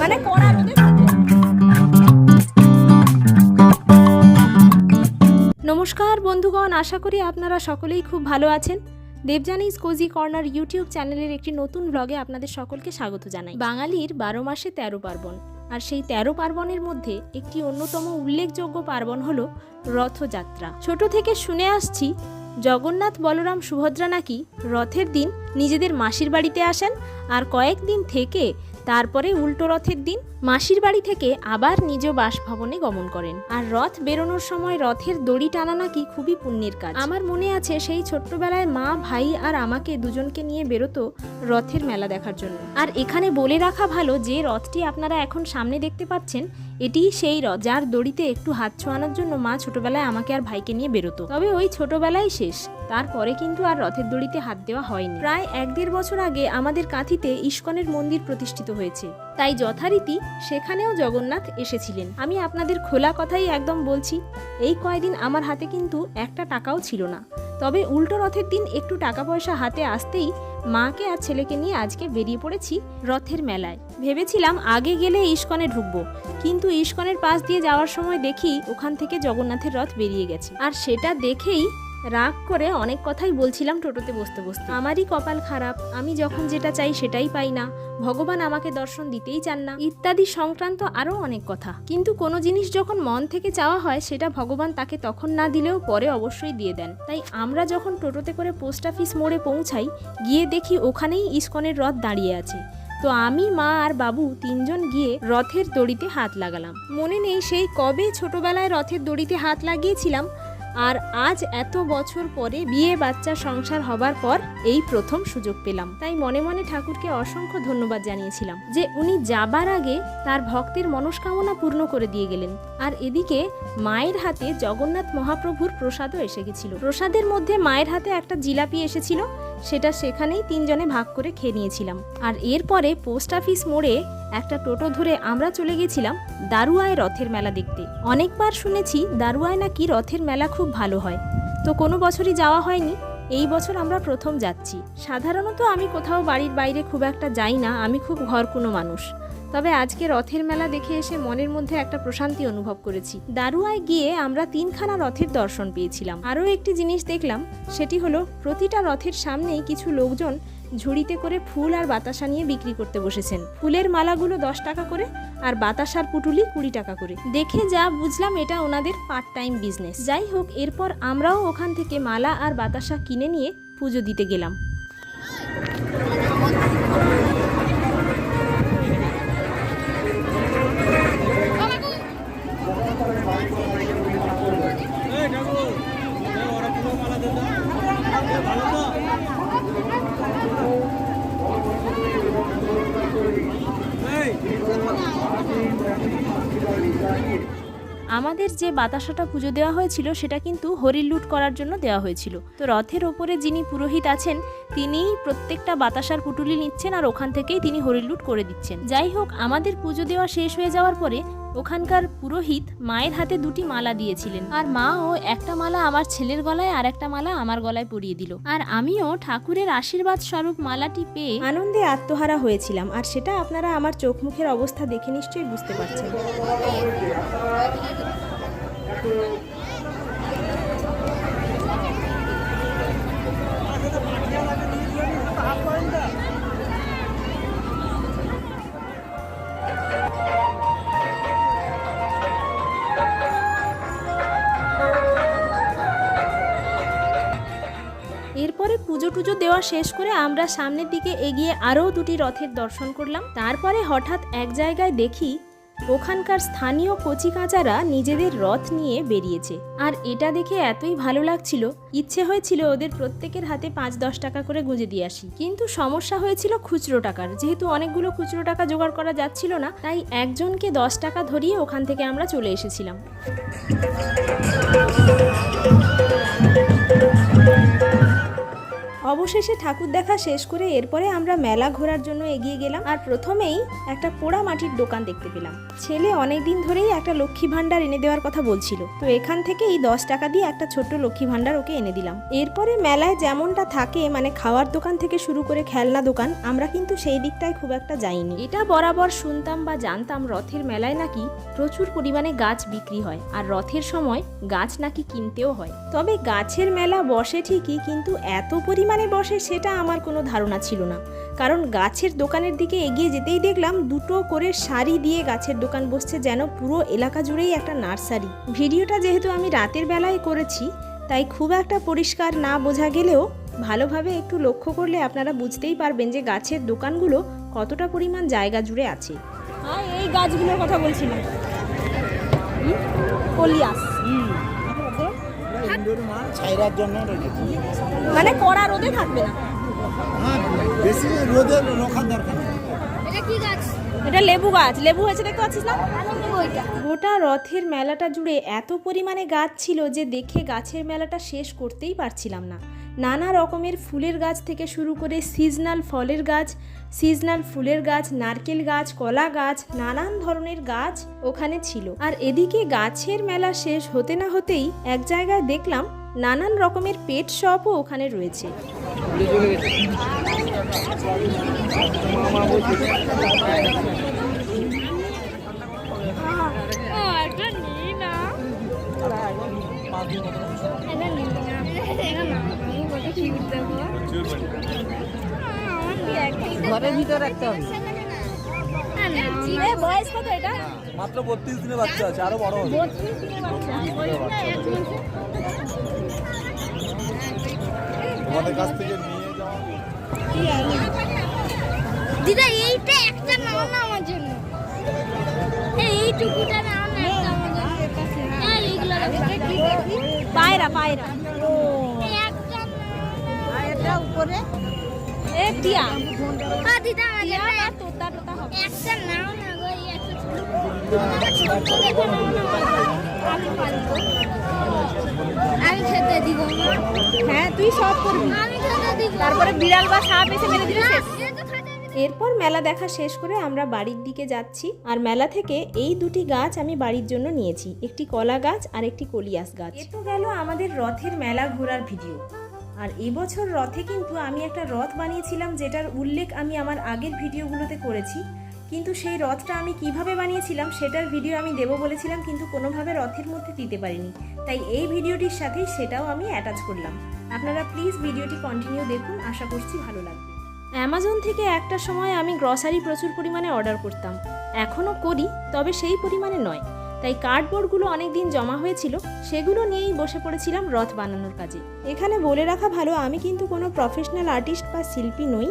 মানে নমস্কার বন্ধুগণ, আশা করি আপনারা সকলেই খুব ভালো আছেন। দেবজানিস কোজি কর্নার ইউটিউব চ্যানেলের একটি নতুন ব্লগে আপনাদের সকলকে স্বাগত জানাই। বাঙালির বারো মাসে তেরো পার্বণ। সেই তেরো পার্বণের মধ্যে একটি অন্যতম উল্লেখযোগ্য পার্বণ হলো রথযাত্রা। ছোট থেকে শুনে আসছি, জগন্নাথ বলরাম সুভদ্রা নাকি রথের দিন নিজেদের মাসির বাড়িতে আসেন আর কয়েকদিন থেকে তারপরে উল্টো রথের দিন মাসির বাড়ি থেকে আবার নিজ বাসভবনে গমন করেন। আর রথ বেরোনোর সময় রথের দড়ি টানা নাকি খুবই পুণ্যের কাজ। আমার মনে আছে সেই ছোট্টবেলায় মা, ভাই আর আমাকে দুজনকে নিয়ে বেরোতো রথের মেলা দেখার জন্য। আর এখানে বলে রাখা ভালো যে রথটি আপনারা এখন সামনে দেখতে পাচ্ছেন, এটিই সেই রথ যার দড়িতে একটু হাত ছোঁয়ানোর জন্য মা ছোটবেলায় আমাকে আর ভাইকে নিয়ে বেরোতো। তবে ওই ছোটবেলায় শেষ। তারপরে কিন্তু আর রথের দড়িতে হাত দেওয়া হয়নি। প্রায় এক দেড় বছর আগে আমাদের কাঁথিতে ইস্কনের মন্দির প্রতিষ্ঠিত হয়েছে। তাই যথারীতি সেখানেও জগন্নাথ এসেছিলেন। আমি আপনাদের খোলা কথাই একদম বলছি, এই কয়দিন আমার হাতে কিন্তু একটা টাকাও ছিল না। তবে উল্টো রথের দিন একটু টাকা পয়সা হাতে আসতেই মাকে আর ছেলেকে নিয়ে আজকে বেরিয়ে পড়েছি রথের মেলায়। ভেবেছিলাম আগে গেলে ইস্কনে ঢুকবো, কিন্তু ইস্কনের পাশ দিয়ে যাওয়ার সময় দেখি ওখান থেকে জগন্নাথের রথ বেরিয়ে গেছে। আর সেটা দেখেই রাগ করে অনেক কথাই বলছিলাম টোটোতে বসতে বসতে। আমারই কপাল খারাপ, আমি যখন যেটা চাই সেটাই পাই না। ভগবান আমাকে দর্শন দিতেই চান না। ইত্যাদি সংক্রান্ত আরও অনেক কথা। কিন্তু কোনো জিনিস যখন মন থেকে চাওয়া হয়, সেটা ভগবান তাকে তখন না দিলেও পরে অবশ্যই দিয়ে দেন। তাই আমরা যখন টোটোতে করে পোস্ট অফিস মোড়ে পৌঁছাই, গিয়ে দেখি ওখানেই ইস্কনের রথ দাঁড়িয়ে আছে। তো আমি, মা আর বাবু তিনজন গিয়ে রথের দড়িতে হাত লাগালাম। মনে নেই সেই কবে ছোটবেলায় রথের দড়িতে হাত লাগিয়েছিলাম আর আজ এত বছর পরে বিয়ে বাচ্চা সংসার হবার পর এই প্রথম সুযোগ পেলাম। তাই মনে মনে ঠাকুরকে অসংখ্য ধন্যবাদ জানিয়েছিলাম যে উনি যাবার আগে তার ভক্তের মনস্কামনা পূর্ণ করে দিয়ে গেলেন। আর এদিকে মায়ের হাতে জগন্নাথ মহাপ্রভুর প্রসাদও এসে গেছিল। প্রসাদের মধ্যে মায়ের হাতে একটা জিলাপি এসেছিল। সেটা সেখানেই তিনজনে ভাগ করে খেয়ে নিয়েছিলাম। আর এরপরে পোস্ট অফিস মোড়ে একটা টোটো ধরে আমরা চলে গেছিলাম দারুয়ায় রথের মেলা দেখতে। অনেকবার শুনেছি দারুয়ায় নাকি রথের মেলা খুব ভালো হয়। তো কোনো বছরই যাওয়া হয়নি। এই বছর আমরা প্রথম যাচ্ছি। সাধারণত আমি কোথাও বাড়ির বাইরে খুব একটা যাই না। আমি খুব ঘর কোনো মানুষ। তবে আজকে রথের মেলা দেখে এসে মনের মধ্যে একটা প্রশান্তি অনুভব করেছি। দারুয়ায় গিয়ে আমরা তিনখানা রথের দর্শন পেয়েছিলাম। আরও একটি জিনিস দেখলাম, সেটি হলো প্রতিটা রথের সামনেই কিছু লোকজন ঝুড়িতে করে ফুল আর বাতাসা নিয়ে বিক্রি করতে বসেছেন। ফুলের মালাগুলো দশ টাকা করে আর বাতাসার পুটুলি কুড়ি টাকা করে। দেখে যা বুঝলাম এটা ওনাদের পার্ট টাইম বিজনেস। যাই হোক, এরপর আমরাও ওখান থেকে মালা আর বাতাসা কিনে নিয়ে পুজো দিতে গেলাম। আমাদের যে বাতাসাটা পুজো দেওয়া হয়েছিল, সেটা কিন্তু হরির লুট করার জন্য দেওয়া হয়েছিল। তো রথের ওপরে যিনি পুরোহিত আছেন, তিনিই প্রত্যেকটা বাতাসার পুটুলি নিচ্ছেন আর ওখান থেকেই তিনি হরির লুট করে দিচ্ছেন। যাই হোক, আমাদের পুজো দেওয়া শেষ হয়ে যাওয়ার পরে ওখানকার পুরোহিত মায়ের হাতে দুটি মালা দিয়েছিলেন। আর মা ও একটা মালা আমার ছেলের গলায়, আর একটা মালা আমার গলায় পরিয়ে দিল। আর আমিও ঠাকুরের আশীর্বাদ স্বরূপ মালাটি পেয়ে আনন্দে আত্মহারা হয়েছিলাম। আর সেটা আপনারা আমার চোখ মুখের অবস্থা দেখে নিশ্চয়ই বুঝতে পারছেন। এরপরে পুজো টুজো দেওয়া শেষ করে আমরা সামনের দিকে এগিয়ে আরও দুটি রথের দর্শন করলাম। তারপরে হঠাৎ এক জায়গায় দেখি ওখানকার স্থানীয় কচিকাঁচারা নিজেদের রথ নিয়ে বেরিয়েছে। আর এটা দেখে এতই ভালো লাগছিল, ইচ্ছে হয়েছিল ওদের প্রত্যেকের হাতে পাঁচ দশ টাকা করে গুঁজে দিয়ে আসি। কিন্তু সমস্যা হয়েছিল খুচরো টাকার। যেহেতু অনেকগুলো খুচরো টাকা জোগাড় করা যাচ্ছিল না, তাই একজনকে দশ টাকা ধরিয়ে ওখান থেকে আমরা চলে এসেছিলাম। অবশেষে ঠাকুর দেখা শেষ করে এরপরে আমরা মেলা ঘোরার জন্য এগিয়ে গেলাম আর প্রথমেই একটা পোড়া মাটির দোকান দেখতে পেলাম। ছেলে অনেক দিন ধরেই একটা লক্ষ্মী ভাণ্ডার এনে দেওয়ার কথা বলছিল। তো এখান থেকে এই দশ টাকা দিয়ে একটা ছোট্ট লক্ষ্মী ভাণ্ডার ওকে এনে দিলাম। এরপরে মেলায় যেমনটা থাকে মানে খাওয়ার দোকান থেকে শুরু করে খেলনা দোকান, আমরা কিন্তু সেই দিকটায় খুব একটা যাইনি। এটা বরাবর শুনতাম বা জানতাম রথের মেলায় নাকি প্রচুর পরিমাণে গাছ বিক্রি হয় আর রথের সময় গাছ নাকি কিনতেও হয়। তবে গাছের মেলা বসে ঠিকই, কিন্তু এত পরিমাণে বসে সেটা আমার কোনো ধারণা ছিল না। কারণ গাছের দোকানের দিকে এগিয়ে যেতেই দেখলাম দুটো করে শাড়ি দিয়ে গাছের দোকান বসছে যেন পুরো এলাকা জুড়েই একটা নার্সারি। ভিডিওটা যেহেতু আমি রাতের বেলায় করেছি তাই খুব একটা পরিষ্কার না বোঝা গেলেও ভালোভাবে একটু লক্ষ্য করলে আপনারা বুঝতেই পারবেন যে গাছের দোকানগুলো কতটা পরিমাণ জায়গা জুড়ে আছে। হ্যাঁ এই গাছগুলোর কথা বলছিলাম। কলিয়াস। মাল ছাইরার জন্য রেখেছি মানে কড়া রোদে থাকবে না। হ্যাঁ বেশি রোদে রোখার দরকার এটা কি গাছ? এটা লেবু গাছ। লেবু হয়েছে দেখতে পাচ্ছিস না? গোটা রথের মেলাটা জুড়ে এত পরিমাণে গাছ ছিল যে দেখে গাছের মেলাটা শেষ করতেই পারছিলাম না। নানা রকমের ফুলের গাছ থেকে শুরু করে সিজনাল ফলের গাছ সিজনাল ফুলের গাছ নারকেল গাছ কলা গাছ নানান ধরনের গাছ ওখানে ছিল। আর এদিকে গাছের মেলা শেষ হতে না হতেই এক জায়গায় দেখলাম নানান রকমের পেট শপও ওখানে রয়েছে। ঘরের ভিতরে রাখতে হবে। বয়স কত এটা? মাত্র বত্রিশ দিনের বাচ্চা আছে আরও বড় হবে বত্রিশ দিনের বাচ্চা এক মাসে তোমাদের কাছ থেকে নিয়ে যাওয়া দিদা এইটা একটা নাও না আমার জন্য। এই এইটুকুটা নাও না একটা আমার জন্য। হ্যাঁ এইগুলো পায়রা পায়রা। একটা নাও না। এটা উপরে। এ টিয়া। হ্যাঁ দিদা আমার টিয়া জন্য বা তোতা টোতা হবে। একটা নাও না গো এই একটা ছোট ছোট নাও না আমি খেতে হ্যাঁ তুই সব করবি। তারপরে বিড়াল বা সাপ এসে মেরে দিলে এরপর মেলা দেখা শেষ করে আমরা বাড়ির দিকে যাচ্ছি। আর মেলা থেকে এই দুটি গাছ আমি বাড়ির জন্য নিয়েছি। একটি কলা গাছ আর একটি কলিয়াস গাছ। এ তো গেল আমাদের রথের মেলা ঘোরার ভিডিও। আর এবছর রথে কিন্তু আমি একটা রথ বানিয়েছিলাম যেটার উল্লেখ আমি আমার আগের ভিডিওগুলোতে করেছি। কিন্তু সেই রথটা আমি কীভাবে বানিয়েছিলাম সেটার ভিডিও আমি দেবো বলেছিলাম, কিন্তু কোনোভাবে রথের মধ্যে দিতে পারিনি। তাই এই ভিডিওটির সাথেই সেটাও আমি অ্যাটাচ করলাম। আপনারা প্লিজ ভিডিওটি কন্টিনিউ দেখুন, আশা করছি ভালো লাগবে। অ্যামাজন থেকে একটা সময় আমি গ্রসারি প্রচুর পরিমাণে অর্ডার করতাম। এখনও করি, তবে সেই পরিমাণে নয়। তাই কার্ডবোর্ডগুলো অনেক দিন জমা হয়েছিল, সেগুলো নিয়েই বসে পড়েছিলাম রথ বানানোর কাজে। এখানে বলে রাখা ভালো, আমি কিন্তু কোনো প্রফেশনাল আর্টিস্ট বা শিল্পী নই।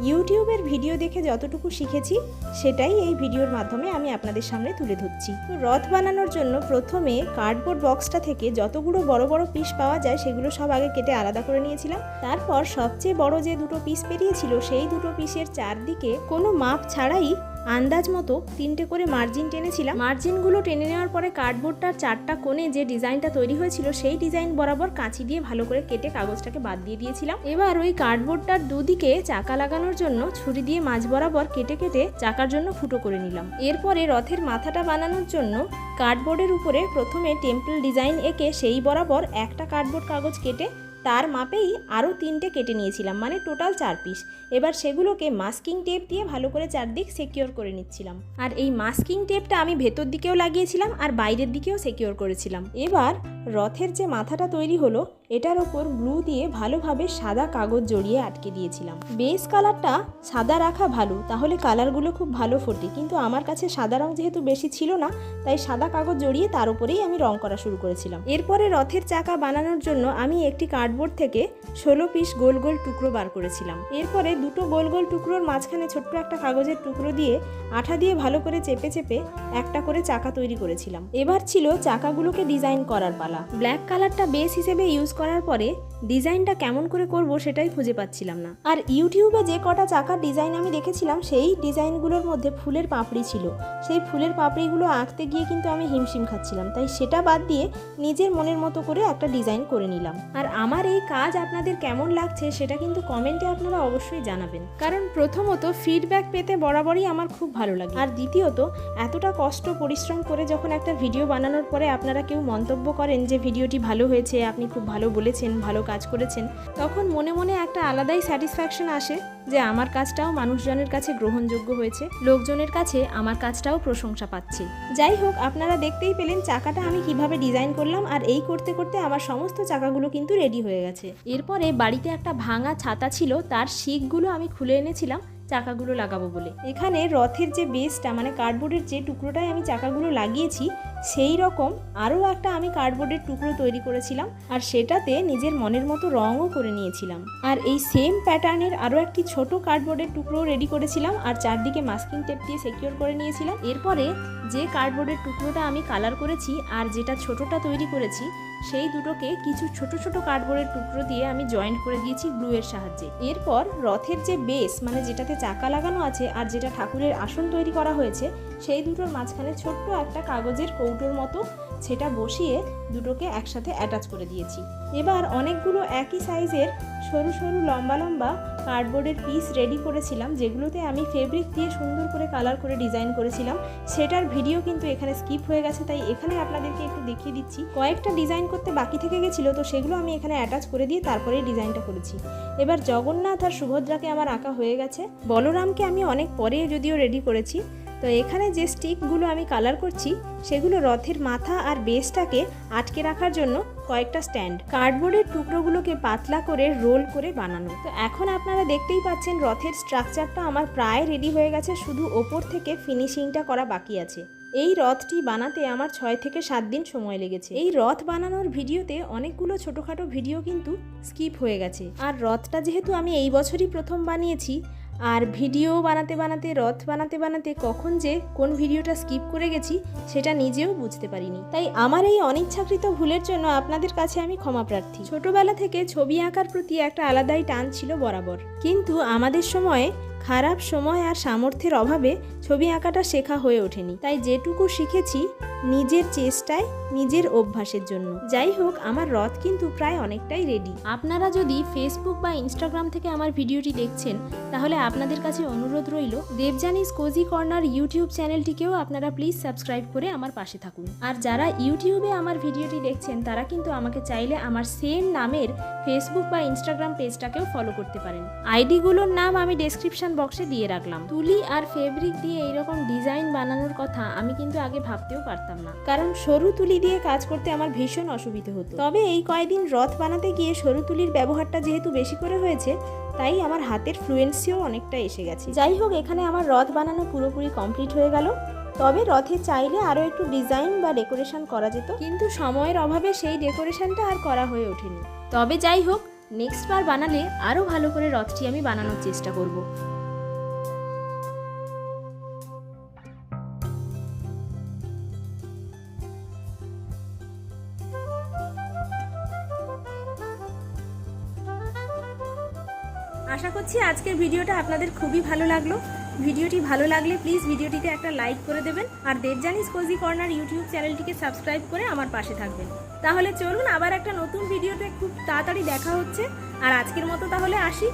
ইউটিউবের ভিডিও দেখে যতটুকু শিখেছি, সেটাই এই ভিডিওর মাধ্যমে আমি আপনাদের সামনে তুলে ধরছি। রথ বানানোর জন্য প্রথমে কার্ডবোর্ড বক্সটা থেকে যতগুলো বড় বড় পিস পাওয়া যায়, সেগুলো সব আগে কেটে আলাদা করে নিয়েছিলাম। তারপর সবচেয়ে বড় যে দুটো পিস বেরিয়েছিল, সেই দুটো পিসের চারদিকে কোনো মাপ ছাড়াই আন্দাজ মতো তিনটে করে মার্জিন টেনেছিলাম। মার্জিনগুলো টেনে নেওয়ার পরে কার্ডবোর্ডটার চারটা কোণে যে ডিজাইনটা তৈরি হয়েছিল, সেই ডিজাইন বরাবর কাঁচি দিয়ে ভালো করে কেটে কাগজটাকে বাদ দিয়ে দিয়েছিলাম। এবার ওই কার্ডবোর্ডটার দুদিকে চাকা লাগানোর জন্য ছুরি দিয়ে মাঝ বরাবর কেটে কেটে চাকার জন্য ফুটো করে নিলাম। এরপরে রথের মাথাটা বানানোর জন্য কার্ডবোর্ডের উপরে প্রথমে টেম্পল ডিজাইন এঁকে সেই বরাবর একটা কার্ডবোর্ড কাগজ কেটে তার মাপেই আরও তিনটে কেটে নিয়েছিলাম মানে টোটাল চার পিস। এবার সেগুলোকে মাস্কিং টেপ দিয়ে ভালো করে চারদিক সেকিওর করে নিচ্ছিলাম। আর এই মাস্কিং টেপটা আমি ভেতর দিকেও লাগিয়েছিলাম আর বাইরের দিকেও সেকিওর করেছিলাম। এবার রথের যে মাথাটা তৈরি হলো, এটার ওপর গ্লু দিয়ে ভালোভাবে সাদা কাগজ জড়িয়ে আটকে দিয়েছিলাম। বেস কালারটা সাদা রাখা ভালো, তাহলে কালারগুলো খুব ভালো ফোটে। কিন্তু আমার কাছে সাদা রং যেহেতু বেশি ছিল না, তাই সাদা কাগজ জড়িয়ে তার উপরেই আমি রং করা শুরু করেছিলাম। এরপরে রথের চাকা বানানোর জন্য আমি একটি কার্ডবোর্ড থেকে ষোলো পিস গোল গোল টুকরো বার করেছিলাম। এরপরে দুটো গোল গোল টুকরোর মাঝখানে ছোট্ট একটা কাগজের টুকরো দিয়ে আঠা দিয়ে ভালো করে চেপে চেপে একটা করে চাকা তৈরি করেছিলাম। এবার ছিল চাকাগুলোকে ডিজাইন করার পালা। ব্ল্যাক কালারটা বেস হিসেবে ইউজ করার পরে ডিজাইনটা কেমন করে করব সেটাই খুঁজে পাচ্ছিলাম না। আর ইউটিউবে যে কটা চাকার ডিজাইন আমি দেখেছিলাম, সেই ডিজাইনগুলোর মধ্যে ফুলের পাপড়ি ছিল। সেই ফুলের পাপড়িগুলো আঁকতে গিয়ে কিন্তু আমি হিমশিম খাচ্ছিলাম। তাই সেটা বাদ দিয়ে নিজের মনের মতো করে একটা ডিজাইন করে নিলাম। আর আমার এই কাজ আপনাদের কেমন লাগছে সেটা কিন্তু কমেন্টে আপনারা অবশ্যই জানাবেন। কারণ প্রথমত ফিডব্যাক পেতে বরাবরই আমার খুব ভালো লাগে। আর দ্বিতীয়ত, এতটা কষ্ট, পরিশ্রম করে যখন একটা ভিডিও বানানোর পরে আপনারা কেউ মন্তব্য করেন যে, ভিডিওটি ভালো হয়েছে, আপনি খুব ভালো বলেছেন, ভালো কাজ করেছেন, তখন মনে মনে একটা আলাদাই স্যাটিসফ্যাকশন আসে যে আমার কাজটাও মানুষজনের কাছে গ্রহণযোগ্য হয়েছে, লোকজনের কাছে আমার কাজটাও প্রশংসা পাচ্ছে। যাই হোক, আপনারা দেখতেই পেলেন চাকাটা আমি কীভাবে ডিজাইন করলাম আর এই করতে করতে আমার সমস্ত চাকাগুলো কিন্তু রেডি হয়ে গেছে। এরপরে বাড়িতে একটা ভাঙা ছাতা ছিল, তার শিকগুলো আমি খুলে এনেছিলাম চাকাগুলো লাগাবো বলে। এখানে রথের যে বেসটা মানে কার্ডবোর্ডের যে টুকরোটায় আমি চাকাগুলো লাগিয়েছি, সেই রকম আরও একটা আমি কার্ডবোর্ডের টুকরো তৈরি করেছিলাম আর সেটাতে নিজের মনের মতো রঙও করে নিয়েছিলাম। আর এই সেম প্যাটার্নের আরও একটি ছোট কার্ডবোর্ডের টুকরো রেডি করেছিলাম আর চারদিকে মাস্কিং টেপ দিয়ে সিকিউর করে নিয়েছিলাম। এরপরে যে কার্ডবোর্ডের টুকরোটা আমি কালার করেছি আর যেটা ছোটটা তৈরি করেছি, সেই দুটোকে কিছু ছোট ছোট কার্ডবোর্ডের টুকরো দিয়ে আমি জয়েন্ট করে দিয়েছি গ্লুয়ের সাহায্যে। এরপর রথের যে বেস মানে যেটাতে চাকা লাগানো আছে আর যেটা ঠাকুরের আসন তৈরি করা হয়েছে, সেই দুটোর মাঝখানে ছোট্ট একটা কাগজের কৌটোর মতো সেটা বসিয়ে দুটোকে একসাথে অ্যাটাচ করে দিয়েছি। এবার অনেকগুলো একই সাইজের সরু সরু লম্বা লম্বা কার্ডবোর্ডের পিস রেডি করেছিলাম, যেগুলোতে আমি ফেব্রিক দিয়ে সুন্দর করে কালার করে ডিজাইন করেছিলাম। সেটার ভিডিও কিন্তু এখানে স্কিপ হয়ে গেছে, তাই এখানে আপনাদেরকে একটু দেখিয়ে দিচ্ছি। কয়েকটা ডিজাইন করতে বাকি থেকে গেছিল, তো সেগুলো আমি এখানে অ্যাটাচ করে দিয়ে তারপরে ডিজাইনটা করেছি। এবার জগন্নাথ আর সুভদ্রাকে আমার আঁকা হয়ে গেছে। বলরামকে আমি অনেক পরে যদিও রেডি করেছি তো এখানে যে স্টিকগুলো আমি কালার করছি, সেগুলো রথের মাথা আর বেসটাকে আটকে রাখার জন্য কয়েকটা স্ট্যান্ড। কার্ডবোর্ডের টুকরোগুলোকে পাতলা করে রোল করে বানানো। তো এখন আপনারা দেখতেই পাচ্ছেন রথের স্ট্রাকচারটা আমার প্রায় রেডি হয়ে গেছে, শুধু ওপর থেকে ফিনিশিংটা করা বাকি আছে। এই রথটি বানাতে আমার ছয় থেকে সাত দিন সময় লেগেছে। এই রথ বানানোর ভিডিওতে অনেকগুলো ছোটোখাটো ভিডিও কিন্তু স্কিপ হয়ে গেছে। আর রথটা যেহেতু আমি এই বছরই প্রথম বানিয়েছি আর ভিডিও বানাতে বানাতে, রথ বানাতে বানাতে কখন যে কোন ভিডিওটা স্কিপ করে গেছি সেটা নিজেও বুঝতে পারিনি। তাই আমার এই অনিচ্ছাকৃত ভুলের জন্য আপনাদের কাছে আমি ক্ষমা প্রার্থী। ছোটবেলা থেকে ছবি আঁকার প্রতি একটা আলাদাই টান ছিল বরাবর। কিন্তু আমাদের সময়ে খারাপ সময় আর সামর্থ্যের অভাবে ছবি আঁকাটা শেখা হয়ে ওঠেনি। তাই যেটুকু শিখেছি নিজের চেষ্টায়, নিজের অভ্যাসের জন্য। যাই হোক আমার রথ কিন্তু প্রায় অনেকটাই রেডি আপনারা যদি ফেসবুক বা ইনস্টাগ্রাম থেকে আমার ভিডিওটি দেখছেন, তাহলে আপনাদের কাছে অনুরোধ রইল দেবজানিস কোজি কর্নার ইউটিউব চ্যানেলটিকেও আপনারা প্লিজ সাবস্ক্রাইব করে আমার পাশে থাকুন। আর যারা ইউটিউবে আমার ভিডিওটি দেখছেন, তারা কিন্তু আমাকে চাইলে আমার সেম নামের ফেসবুক বা ইনস্টাগ্রাম পেজটাকেও ফলো করতে পারেন। আইডিগুলোর নাম আমি ডেসক্রিপশন বক্সে দিয়ে রাখলাম। তুলি আর ফেব্রিক দিয়ে এইরকম ডিজাইন বানানোর কথা আমি কিন্তু আগে ভাবতেও পারতাম না। কারণ সরু তুলি দিয়ে কাজ করতে আমার ভীষণ অসুবিধে হতো। তবে এই কয়দিন রথ বানাতে গিয়ে সরু তুলির ব্যবহারটা যেহেতু বেশি করে হয়েছে, তাই আমার হাতের ফ্লুয়েন্সিও অনেকটা এসে গেছে। যাই হোক, এখানে আমার রথ বানানো পুরোপুরি কমপ্লিট হয়ে গেল। তবে রথে চাইলে আরও একটু ডিজাইন বা ডেকোরেশন করা যেত। কিন্তু সময়ের অভাবে সেই ডেকোরেশনটা আর করা হয়ে ওঠেনি। তবে যাই হোক নেক্সট বার বানালে আরও ভালো করে রথটি আমি বানানোর চেষ্টা করব। আশা করছি আজকের ভিডিওটা আপনাদের খুবই ভালো লাগল। ভিডিওটি ভালো লাগলে প্লিজ ভিডিওটিতে একটা লাইক করে দেবেন আর দেবজানিস কোজি কর্নার ইউটিউব চ্যানেলটিকে সাবস্ক্রাইব করে আমার পাশে থাকবেন। তাহলে চলুন আবার একটা নতুন ভিডিওতে খুব তাড়াতাড়ি দেখা হচ্ছে। আর আজকের মতো তাহলে আসি।